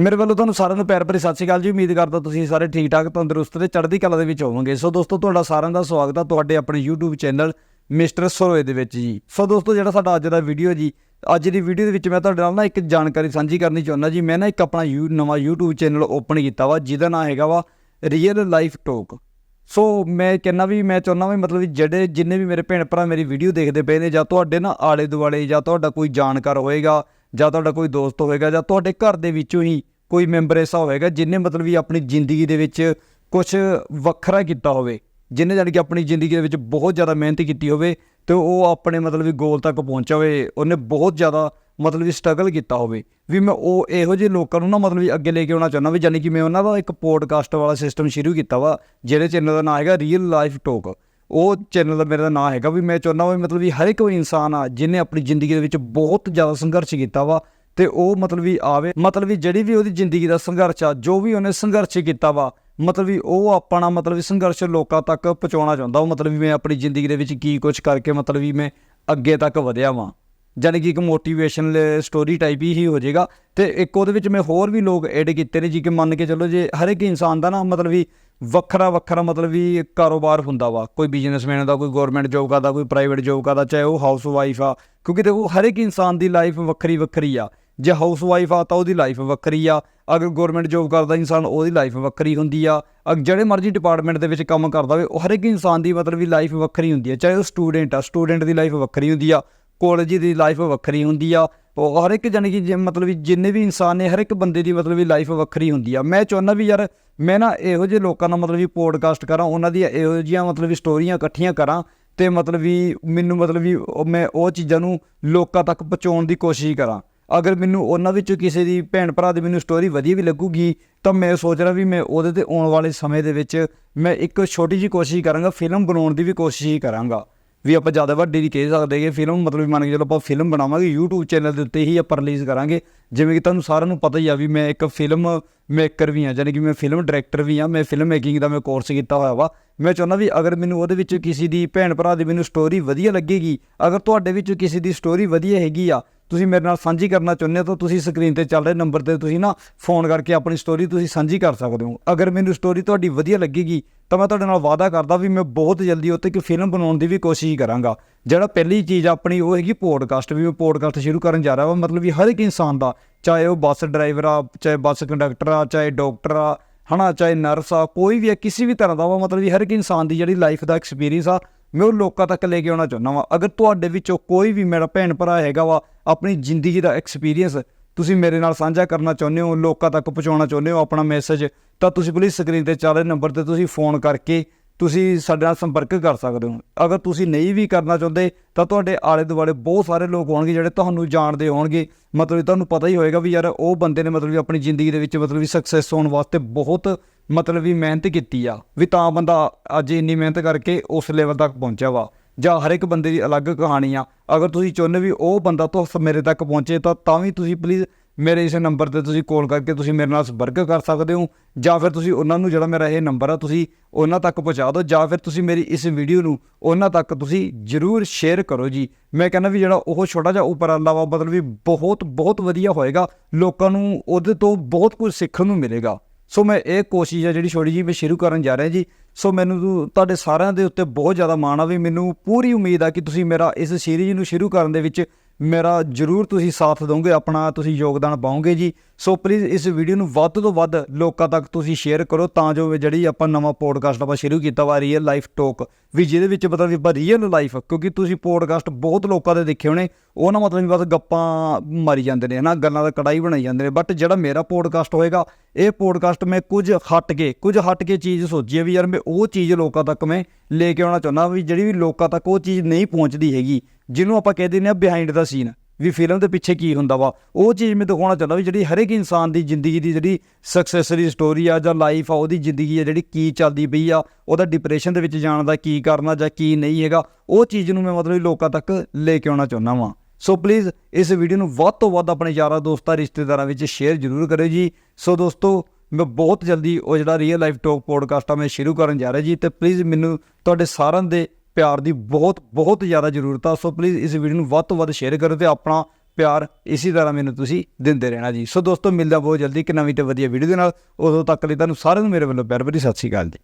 ਮੇਰੇ ਵੱਲੋਂ ਤੁਹਾਨੂੰ ਸਾਰਿਆਂ ਨੂੰ ਪਿਆਰ ਭਰੀ ਸਤਿ ਸ਼੍ਰੀ ਅਕਾਲ ਜੀ। ਉਮੀਦ ਕਰਦਾ ਤੁਸੀਂ ਸਾਰੇ ਠੀਕ ਠਾਕ ਤੰਦਰੁਸਤ ਤੇ ਚੜ੍ਹਦੀ ਕਲਾ ਦੇ ਵਿੱਚ ਹੋਵੋਗੇ। ਸੋ ਦੋਸਤੋ, ਤੁਹਾਡਾ ਸਾਰਿਆਂ ਦਾ ਸਵਾਗਤ ਹੈ ਤੁਹਾਡੇ ਆਪਣੇ YouTube ਚੈਨਲ ਮਿਸਟਰ ਸਰੋਏ ਦੇ ਵਿੱਚ ਜੀ। ਸੋ ਦੋਸਤੋ, ਜਿਹੜਾ ਸਾਡਾ ਅੱਜ ਦਾ ਵੀਡੀਓ ਜੀ, ਅੱਜ ਦੀ ਵੀਡੀਓ ਦੇ ਵਿੱਚ ਮੈਂ ਤੁਹਾਡੇ ਨਾਲ ਨਾ ਇੱਕ ਜਾਣਕਾਰੀ ਸਾਂਝੀ ਕਰਨੀ ਚਾਹੁੰਦਾ ਜੀ। ਮੈਂ ਨਾ ਇੱਕ ਆਪਣਾ ਯੂ, ਨਵਾਂ YouTube ਚੈਨਲ ਓਪਨ ਕੀਤਾ ਵਾ, ਜਿਹਦਾ ਨਾਮ ਹੈਗਾ ਵਾ ਰੀਅਲ ਲਾਈਫ ਟੋਕ ਸੋ ਮੈਂ ਕਹਿੰਦਾ ਵੀ, ਮੈਂ ਚਾਹੁੰਦਾ ਵੀ ਮਤਲਬ ਜਿਹੜੇ ਜਿੰਨੇ ਵੀ ਮੇਰੇ ਭੈਣ ਭਰਾ ਮੇਰੀ ਵੀਡੀਓ ਦੇਖਦੇ ਪਏ ਨੇ, ਜਾਂ ਤੁਹਾਡੇ ਨਾ ਆਲੇ ਦੁਆਲੇ ਜਾਂ ਤੁਹਾਡਾ ਕੋਈ ਜਾਣਕਾਰ ਹੋਏਗਾ, ਜਾਂ ਤੁਹਾਡਾ ਕੋਈ ਦੋਸਤ ਹੋਏਗਾ, ਜਾਂ ਤੁਹਾਡੇ ਘਰ ਦੇ ਵਿੱਚੋਂ ਹੀ ਕੋਈ ਮੈਂਬਰ ਐਸਾ ਹੋਵੇਗਾ ਜਿਨੇ ਮਤਲਬ ਵੀ ਆਪਣੀ ਜ਼ਿੰਦਗੀ ਦੇ ਵਿੱਚ ਕੁਝ ਵੱਖਰਾ ਕੀਤਾ ਹੋਵੇ ਜਿਨੇ ਜਾਣੀ ਕਿ ਆਪਣੀ ਜ਼ਿੰਦਗੀ ਦੇ ਵਿੱਚ ਬਹੁਤ ਜ਼ਿਆਦਾ ਮਿਹਨਤ ਕੀਤੀ ਹੋਵੇ ਤੇ ਉਹ ਆਪਣੇ ਮਤਲਬ ਵੀ ਗੋਲ ਤੱਕ ਪਹੁੰਚਿਆ ਹੋਵੇ, ਉਹਨੇ ਬਹੁਤ ਜ਼ਿਆਦਾ ਮਤਲਬ ਵੀ ਸਟਰਗਲ ਕੀਤਾ ਹੋਵੇ। ਵੀ ਮੈਂ ਉਹ ਇਹੋ ਜਿਹੇ ਲੋਕਾਂ ਨੂੰ ਨਾ ਮਤਲਬ ਵੀ ਅੱਗੇ ਲੈ ਕੇ ਆਉਣਾ ਚਾਹੁੰਦਾ ਵੀ ਜਾਨੀ ਕਿ ਮੈਂ ਉਹਨਾਂ ਦਾ ਇੱਕ ਪੋਡਕਾਸਟ ਵਾਲਾ ਸਿਸਟਮ ਸ਼ੁਰੂ ਕੀਤਾ ਵਾ ਜਿਹੜੇ ਚੈਨਲ ਦਾ ਨਾਮ ਹੈਗਾ ਰੀਅਲ ਲਾਈਫ ਟੋਕ ਉਹ ਚੈਨਲ ਦਾ ਮੇਰਾ ਨਾਮ ਹੈਗਾ ਵੀ ਮੈਂ ਚਾਹੁੰਦਾ ਵੀ ਮਤਲਬ ਵੀ ਹਰ ਇੱਕ ਇਨਸਾਨ ਆ ਜਿਹਨੇ ਆਪਣੀ ਜ਼ਿੰਦਗੀ ਦੇ ਵਿੱਚ ਬਹੁਤ ਜ਼ਿਆਦਾ ਸੰਘਰਸ਼ ਕੀਤਾ ਵਾ ਤੇ ਉਹ ਮਤਲਬ ਵੀ ਆਵੇ, ਮਤਲਬ ਵੀ ਜਿਹੜੀ ਵੀ ਉਹਦੀ ਜ਼ਿੰਦਗੀ ਦਾ ਸੰਘਰਸ਼ ਆ, ਜੋ ਵੀ ਉਹਨੇ ਸੰਘਰਸ਼ ਕੀਤਾ ਵਾ, ਮਤਲਬ ਵੀ ਉਹ ਆਪਣਾ ਮਤਲਬ ਵੀ ਸੰਘਰਸ਼ ਲੋਕਾਂ ਤੱਕ ਪਹੁੰਚਾਉਣਾ ਚਾਹੁੰਦਾ, ਉਹ ਮਤਲਬ ਵੀ ਮੈਂ ਆਪਣੀ ਜ਼ਿੰਦਗੀ ਦੇ ਵਿੱਚ ਕੀ ਕੁਝ ਕਰਕੇ ਮਤਲਬ ਵੀ ਮੈਂ ਅੱਗੇ ਤੱਕ ਵਧਿਆ ਵਾਂ। ਜਾਣੀ ਕਿ ਇੱਕ ਮੋਟੀਵੇਸ਼ਨਲ ਸਟੋਰੀ ਟਾਈਪ ਹੀ ਹੋ ਜਾਏਗਾ ਤੇ ਇੱਕ ਉਹਦੇ ਵਿੱਚ ਮੈਂ ਹੋਰ ਵੀ ਲੋਕ ਐਡ ਕੀਤੇ ਨੇ ਜੀ ਕਿ ਮੰਨ ਕੇ ਚੱਲੋ ਜੇ ਹਰ ਇੱਕ ਇਨਸਾਨ ਦਾ ਨਾ ਮਤਲਬ ਵੀ ਵੱਖਰਾ ਵੱਖਰਾ ਮਤਲਬ ਵੀ ਕਾਰੋਬਾਰ ਹੁੰਦਾ ਵਾ, ਕੋਈ ਬਿਜ਼ਨਸਮੈਨ ਦਾ, ਕੋਈ ਗਵਰਨਮੈਂਟ ਜੋਬ ਕਰਦਾ, ਕੋਈ ਪ੍ਰਾਈਵੇਟ ਜੋਬ ਕਰਦਾ, ਚਾਹੇ ਉਹ ਹਾਊਸ ਵਾਈਫ ਆ, ਕਿਉਂਕਿ ਦੇਖੋ ਹਰ ਇੱਕ ਇਨਸਾਨ ਦੀ ਲਾਈਫ ਵੱਖਰੀ ਵੱਖਰੀ ਆ। ਜੇ ਹਾਊਸ ਵਾਈਫ ਆ ਤਾਂ ਉਹਦੀ ਲਾਈਫ ਵੱਖਰੀ ਆ। ਅਗਰ ਗਵਰਨਮੈਂਟ ਜੋਬ ਕਰਦਾ ਇਨਸਾਨ, ਉਹਦੀ ਲਾਈਫ ਵੱਖਰੀ ਹੁੰਦੀ ਆ। ਅਗਰ ਜਿਹੜੇ ਮਰਜ਼ੀ ਡਿਪਾਰਟਮੈਂਟ ਦੇ ਵਿੱਚ ਕੰਮ ਕਰਦਾ ਹੋਵੇ, ਉਹ ਹਰ ਇੱਕ ਇਨਸਾਨ ਦੀ ਮਤਲਬ ਵੀ ਲਾਈਫ ਵੱਖਰੀ ਹੁੰਦੀ ਆ। ਚਾਹੇ ਉਹ ਸਟੂਡੈਂਟ ਆ ਸਟੂਡੈਂਟ ਦੀ ਲਾਈਫ ਵੱਖਰੀ ਹੁੰਦੀ ਆ। ਕਾਲਜ ਦੀ ਲਾਈਫ ਵੱਖਰੀ ਹੁੰਦੀ ਆ। ਉਹ ਹਰ ਇੱਕ ਜਾਣੀ ਕਿ ਜੇ ਮਤਲਬ ਵੀ ਜਿੰਨੇ ਵੀ ਇਨਸਾਨ ਨੇ ਹਰ ਇੱਕ ਬੰਦੇ ਦੀ ਮਤਲਬ ਵੀ ਲਾਈਫ ਵੱਖਰੀ ਹੁੰਦੀ ਆ। ਮੈਂ ਚਾਹੁੰਦਾ ਵੀ ਯਾਰ, ਮੈਂ ਨਾ ਇਹੋ ਜਿਹੇ ਲੋਕਾਂ ਨਾਲ ਮਤਲਬ ਵੀ ਪੋਡਕਾਸਟ ਕਰਾਂ, ਉਹਨਾਂ ਦੀਆਂ ਇਹੋ ਜਿਹੀਆਂ ਮਤਲਬ ਵੀ ਸਟੋਰੀਆਂ ਇਕੱਠੀਆਂ ਕਰਾਂ ਤੇ ਮਤਲਬ ਵੀ ਮੈਨੂੰ ਮਤਲਬ ਵੀ ਉਹ- ਮੈਂ ਉਹ ਚੀਜ਼ਾਂ ਨੂੰ ਲੋਕਾਂ ਤੱਕ ਪਹੁੰਚਾਉਣ ਦੀ ਕੋਸ਼ਿਸ਼ ਕਰਾਂ। ਅਗਰ ਮੈਨੂੰ ਉਹਨਾਂ ਵਿੱਚੋਂ ਕਿਸੇ ਦੀ ਭੈਣ ਭਰਾ ਦੀ ਮੈਨੂੰ ਸਟੋਰੀ ਵਧੀਆ ਵੀ ਲੱਗੂਗੀ, ਤਾਂ ਮੈਂ ਸੋਚ ਰਿਹਾ ਵੀ ਮੈਂ ਉਹਦੇ ਤੇ ਆਉਣ ਵਾਲੇ ਸਮੇਂ ਦੇ ਵਿੱਚ ਮੈਂ ਇੱਕ ਛੋਟੀ ਜਿਹੀ ਕੋਸ਼ਿਸ਼ ਕਰਾਂਗਾ ਫਿਲਮ ਬਣਾਉਣ ਦੀ ਵੀ ਕੋਸ਼ਿਸ਼ ਹੀ ਕਰਾਂਗਾ। ਵੀ ਆਪਾਂ ਜ਼ਿਆਦਾ ਵੱਡੀ ਨਹੀਂ ਕਹਿ ਸਕਦੇ ਕਿ ਫਿਲਮ ਮਤਲਬ ਮੰਨ ਕੇ ਚਲੋ ਆਪਾਂ ਫਿਲਮ ਬਣਾਵਾਂਗੇ, YouTube ਚੈਨਲ ਦੇ ਉੱਤੇ ਹੀ ਆਪਾਂ ਰਿਲੀਜ਼ ਕਰਾਂਗੇ। ਜਿਵੇਂ ਕਿ ਤੁਹਾਨੂੰ ਸਾਰਿਆਂ ਨੂੰ ਪਤਾ ਹੀ ਆ ਵੀ ਮੈਂ ਇੱਕ ਫਿਲਮ ਮੇਕਰ ਵੀ ਆ ਯਾਨੀ ਕਿ ਮੈਂ ਫਿਲਮ ਡਾਇਰੈਕਟਰ ਵੀ ਆ ਮੈਂ ਫਿਲਮ ਮੇਕਿੰਗ ਦਾ ਮੈਂ ਕੋਰਸ ਕੀਤਾ ਹੋਇਆ ਵਾ। ਮੈਂ ਚਾਹੁੰਦਾ ਵੀ ਅਗਰ ਮੈਨੂੰ ਉਹਦੇ ਵਿੱਚ ਕਿਸੇ ਦੀ ਭੈਣ ਭਰਾ ਦੀ ਮੈਨੂੰ ਸਟੋਰੀ ਵਧੀਆ ਲੱਗੇਗੀ, ਅਗਰ ਤੁਹਾਡੇ ਵਿੱਚ ਕਿਸੇ ਦੀ ਸਟੋਰੀ ਵਧੀਆ ਹੈਗੀ ਆ ਤੁਸੀਂ ਮੇਰੇ ਨਾਲ ਸਾਂਝੀ ਕਰਨਾ ਚਾਹੁੰਦੇ ਹੋ ਤਾਂ ਤੁਸੀਂ ਸਕਰੀਨ ਤੇ ਚੱਲ ਰਹੇ ਨੰਬਰ ਤੇ ਤੁਸੀਂ ਨਾ ਫੋਨ ਕਰਕੇ ਆਪਣੀ ਸਟੋਰੀ ਤੁਸੀਂ ਸਾਂਝੀ ਕਰ ਸਕਦੇ ਹੋ। ਅਗਰ ਮੈਨੂੰ ਸਟੋਰੀ ਤੁਹਾਡੀ ਵਧੀਆ ਲੱਗੇਗੀ ਤਾਂ ਮੈਂ ਤੁਹਾਡੇ ਨਾਲ ਵਾਅਦਾ ਕਰਦਾ ਵੀ ਮੈਂ ਬਹੁਤ ਜਲਦੀ ਉੱਤੇ ਇੱਕ ਫਿਲਮ ਬਣਾਉਣ ਦੀ ਵੀ ਕੋਸ਼ਿਸ਼ ਕਰਾਂਗਾ। ਜਿਹੜਾ ਪਹਿਲੀ ਚੀਜ਼ ਆਪਣੀ ਉਹ ਹੈਗੀ ਪੋਡਕਾਸਟ ਵੀ ਮੈਂ ਪੋਡਕਾਸਟ ਸ਼ੁਰੂ ਕਰਨ ਜਾ ਰਿਹਾ ਹਾਂ ਮਤਲਬ ਵੀ ਹਰ ਇੱਕ ਇਨਸਾਨ ਦਾ, ਚਾਹੇ ਉਹ ਬੱਸ ਡਰਾਈਵਰ ਆ, ਚਾਹੇ ਬੱਸ ਕੰਡਕਟਰ ਆ, ਚਾਹੇ ਡਾਕਟਰ ਆ, ਹਨਾ, ਚਾਹੇ ਨਰਸ ਆ, ਕੋਈ ਵੀ ਆ, ਕਿਸੇ ਵੀ ਤਰ੍ਹਾਂ ਦਾ ਵਾ, ਮਤਲਬ ਵੀ ਹਰ ਇੱਕ ਇਨਸਾਨ ਦੀ ਜਿਹੜੀ ਲਾਈਫ ਦਾ ਐਕਸਪੀਰੀਅੰਸ ਆ ਮੈਂ ਉਹ ਲੋਕਾਂ ਤੱਕ ਲੈ ਕੇ ਆਉਣਾ ਚਾਹੁੰਦਾ ਵਾਂ। ਅਗਰ ਤੁਹਾਡੇ ਵਿੱਚੋਂ ਕੋਈ ਵੀ ਮੇਰਾ ਭੈਣ ਭਰਾ ਹੈਗਾ ਵਾ, ਆਪਣੀ ਜ਼ਿੰਦਗੀ ਦਾ ਐਕਸਪੀਰੀਅੰਸ ਤੁਸੀਂ ਮੇਰੇ ਨਾਲ ਸਾਂਝਾ ਕਰਨਾ ਚਾਹੁੰਦੇ ਹੋ ਲੋਕਾਂ ਤੱਕ ਪਹੁੰਚਾਉਣਾ ਚਾਹੁੰਦੇ ਹੋ ਆਪਣਾ ਮੈਸੇਜ ਤਾਂ ਤੁਸੀਂ ਪਲੀਜ਼ ਸਕਰੀਨ ਤੇ ਚੱਲ ਰਹੇ ਨੰਬਰ ਤੇ ਤੁਸੀਂ ਫੋਨ ਕਰਕੇ ਤੁਸੀਂ ਸਾਡੇ ਨਾਲ ਸੰਪਰਕ ਕਰ ਸਕਦੇ ਹੋ। ਅਗਰ ਤੁਸੀਂ ਨਹੀਂ ਵੀ ਕਰਨਾ ਚਾਹੁੰਦੇ, ਤਾਂ ਤੁਹਾਡੇ ਆਲੇ ਦੁਆਲੇ ਬਹੁਤ ਸਾਰੇ ਲੋਕ ਹੋਣਗੇ ਜਿਹੜੇ ਤੁਹਾਨੂੰ ਜਾਣਦੇ ਹੋਣਗੇ। ਮਤਲਬ ਤੁਹਾਨੂੰ ਪਤਾ ਹੀ ਹੋਏਗਾ ਵੀ ਯਾਰ ਉਹ ਬੰਦੇ ਨੇ ਮਤਲਬ ਵੀ ਆਪਣੀ ਜ਼ਿੰਦਗੀ ਦੇ ਵਿੱਚ ਮਤਲਬ ਵੀ ਸਕਸੈਸ ਹੋਣ ਵਾਸਤੇ ਬਹੁਤ ਮਤਲਬ ਵੀ ਮਿਹਨਤ ਕੀਤੀ ਆ। ਵੀ ਤਾਂ ਬੰਦਾ ਅੱਜ ਇੰਨੀ ਮਿਹਨਤ ਕਰਕੇ ਉਸ ਲੈਵਲ ਤੱਕ ਪਹੁੰਚਿਆ ਵਾ। ਜਾਂ ਹਰ ਇੱਕ ਬੰਦੇ ਦੀ ਅਲੱਗ ਕਹਾਣੀ ਆ। ਅਗਰ ਤੁਸੀਂ ਚਾਹੁੰਦੇ ਵੀ ਉਹ ਬੰਦਾ ਤੋਂ ਮੇਰੇ ਤੱਕ ਪਹੁੰਚੇ, ਤਾਂ ਤਾਂ ਵੀ ਤੁਸੀਂ ਪਲੀਜ਼ ਮੇਰੇ ਇਸ ਨੰਬਰ ਤੇ ਤੁਸੀਂ ਕਾਲ ਕਰਕੇ ਤੁਸੀਂ ਮੇਰੇ ਨਾਲ ਸੰਪਰਕ ਕਰ ਸਕਦੇ ਹੋ, ਜਾਂ ਫਿਰ ਤੁਸੀਂ ਉਹਨਾਂ ਨੂੰ ਜਿਹੜਾ ਮੇਰਾ ਇਹ ਨੰਬਰ ਆ, ਤੁਸੀਂ ਉਹਨਾਂ ਤੱਕ ਪਹੁੰਚਾ ਦਿਓ, ਜਾਂ ਫਿਰ ਤੁਸੀਂ ਮੇਰੀ ਇਸ ਵੀਡੀਓ ਨੂੰ ਉਹਨਾਂ ਤੱਕ ਤੁਸੀਂ ਜਰੂਰ ਸ਼ੇਅਰ ਕਰੋ ਜੀ। ਮੈਂ ਕਹਿੰਦਾ ਵੀ ਜਿਹੜਾ ਉਹ ਛੋਟਾ ਜਿਹਾ ਉਪਰਾਲਾ ਵਾ ਮਤਲਬ ਵੀ ਬਹੁਤ ਬਹੁਤ ਵਧੀਆ ਹੋਏਗਾ, ਲੋਕਾਂ ਨੂੰ ਉਹਦੇ ਤੋਂ ਬਹੁਤ ਕੁਝ ਸਿੱਖਣ ਨੂੰ ਮਿਲੇਗਾ। ਸੋ ਮੈਂ ਇਹ ਕੋਸ਼ਿਸ਼ ਆ ਜਿਹੜੀ ਛੋਟੀ ਜੀ ਮੈਂ ਸ਼ੁਰੂ ਕਰਨ ਜਾ ਰਿਹਾ ਜੀ। ਸੋ ਮੈਨੂੰ ਤੁਹਾਡੇ ਸਾਰਿਆਂ ਦੇ ਉੱਤੇ ਬਹੁਤ ਜ਼ਿਆਦਾ ਮਾਣ ਆ ਵੀ ਮੈਨੂੰ ਪੂਰੀ ਉਮੀਦ ਆ ਕਿ ਤੁਸੀਂ ਮੇਰਾ ਇਸ ਸੀਰੀਜ਼ ਨੂੰ ਸ਼ੁਰੂ ਕਰਨ ਦੇ ਵਿੱਚ ਮੇਰਾ ਜਰੂਰ ਤੁਸੀਂ ਸਾਥ ਦੋਗੇ, ਆਪਣਾ ਤੁਸੀਂ ਯੋਗਦਾਨ ਪਾਓਗੇ ਜੀ। ਸੋ ਪਲੀਜ਼ ਇਸ ਵੀਡੀਓ ਨੂੰ ਵੱਧ ਤੋਂ ਵੱਧ ਲੋਕਾਂ ਤੱਕ ਤੁਸੀਂ ਸ਼ੇਅਰ ਕਰੋ, ਤਾਂ ਜੋ ਜਿਹੜੀ ਆਪਾਂ ਨਵਾਂ ਪੋਡਕਾਸਟ ਆਪਾਂ ਸ਼ੁਰੂ ਕੀਤਾ ਵਾ ਰੀਅਲ ਲਾਈਫ ਟੋਕ ਵੀ ਜਿਹਦੇ ਵਿੱਚ ਮਤਲਬ ਵੀ ਆਪਾਂ ਰੀਅਲ ਲਾਈਫ ਕਿਉਂਕਿ ਤੁਸੀਂ ਪੋਡਕਾਸਟ ਬਹੁਤ ਲੋਕਾਂ ਦੇ ਦੇਖੇ ਹੋਣੇ ਉਹ ਨਾ ਮਤਲਬ ਵੀ ਬਸ ਗੱਪਾਂ ਮਾਰੀ ਜਾਂਦੇ ਨੇ, ਹਨਾ, ਗੱਲਾਂ ਦਾ ਕੜਾਈ ਬਣਾਈ ਜਾਂਦੇ ਨੇ ਬਟ ਜਿਹੜਾ ਮੇਰਾ ਪੋਡਕਾਸਟ ਹੋਏਗਾ, ਇਹ ਪੋਡਕਾਸਟ ਮੈਂ ਕੁਝ ਹਟ ਕੇ, ਕੁਝ ਹਟ ਕੇ ਚੀਜ਼ ਸੋਚੀ ਹੈ ਵੀ ਯਾਰ ਮੈਂ ਉਹ ਚੀਜ਼ ਲੋਕਾਂ ਤੱਕ ਮੈਂ ਲੈ ਕੇ ਆਉਣਾ ਚਾਹੁੰਦਾ ਵੀ ਜਿਹੜੀ ਵੀ ਲੋਕਾਂ ਤੱਕ ਉਹ ਚੀਜ਼ ਨਹੀਂ ਪਹੁੰਚਦੀ ਹੈਗੀ, ਜਿਹਨੂੰ ਆਪਾਂ ਕਹਿ ਦਿੰਦੇ ਆ ਬਿਹਾਈਂਡ ਦਾ ਸੀਨ ਵੀ ਫਿਲਮ ਦੇ ਪਿੱਛੇ ਕੀ ਹੁੰਦਾ ਵਾ? ਉਹ ਚੀਜ਼ ਮੈਂ ਦਿਖਾਉਣਾ ਚਾਹੁੰਦਾ ਵੀ ਜਿਹੜੀ ਹਰ ਇੱਕ ਇਨਸਾਨ ਦੀ ਜ਼ਿੰਦਗੀ ਦੀ ਜਿਹੜੀ ਸਕਸੈਸ ਦੀ ਸਟੋਰੀ ਆ ਜਾਂ ਲਾਈਫ ਆ, ਉਹਦੀ ਜ਼ਿੰਦਗੀ ਆ ਜਿਹੜੀ ਕੀ ਚੱਲਦੀ ਪਈ ਆ, ਉਹਦਾ ਡਿਪਰੈਸ਼ਨ ਦੇ ਵਿੱਚ ਜਾਣ ਦਾ ਕੀ ਕਰਨਾ ਜਾਂ ਕੀ ਨਹੀਂ ਹੈਗਾ, ਉਹ ਚੀਜ਼ ਨੂੰ ਮੈਂ ਮਤਲਬ ਲੋਕਾਂ ਤੱਕ ਲੈ ਕੇ ਆਉਣਾ ਚਾਹੁੰਦਾ ਵਾਂ। ਸੋ ਪਲੀਜ਼ ਇਸ ਵੀਡੀਓ ਨੂੰ ਵੱਧ ਤੋਂ ਵੱਧ ਆਪਣੇ ਯਾਰਾਂ ਦੋਸਤਾਂ, ਰਿਸ਼ਤੇਦਾਰਾਂ ਵਿੱਚ ਸ਼ੇਅਰ ਜ਼ਰੂਰ ਕਰਿਓ ਜੀ। ਸੋ ਦੋਸਤੋ, ਮੈਂ ਬਹੁਤ ਜਲਦੀ ਉਹ ਜਿਹੜਾ ਰੀਅਲ ਲਾਈਫ ਟਾਕ ਪੋਡਕਾਸਟ ਆ, ਮੈਂ ਸ਼ੁਰੂ ਕਰਨ ਜਾ ਰਿਹਾ ਜੀ ਤੇ ਪਲੀਜ਼ ਮੈਨੂੰ ਤੁਹਾਡੇ ਸਾਰਿਆਂ ਦੇ ਪਿਆਰ ਦੀ ਬਹੁਤ ਬਹੁਤ ਜ਼ਿਆਦਾ ਜ਼ਰੂਰਤ ਆ। ਸੋ ਪਲੀਜ਼ ਇਸ ਵੀਡੀਓ ਨੂੰ ਵੱਧ ਤੋਂ ਵੱਧ ਸ਼ੇਅਰ ਕਰੋ ਤੇ ਆਪਣਾ ਪਿਆਰ ਇਸੇ ਤਰ੍ਹਾਂ ਮੈਨੂੰ ਤੁਸੀਂ ਦਿੰਦੇ ਰਹਿਣਾ ਜੀ। ਸੋ ਦੋਸਤੋ, ਮਿਲਦਾ ਬਹੁਤ ਜਲਦੀ ਇੱਕ ਨਵੀਂ ਤੇ ਵਧੀਆ ਵੀਡੀਓ ਦੇ ਨਾਲ। ਉਦੋਂ ਤੱਕ ਲਈ ਤੁਹਾਨੂੰ ਸਾਰਿਆਂ ਨੂੰ ਮੇਰੇ ਵੱਲੋਂ ਪਿਆਰ ਭਰੀ ਸਤਿ ਸ਼੍ਰੀ ਅਕਾਲ ਜੀ।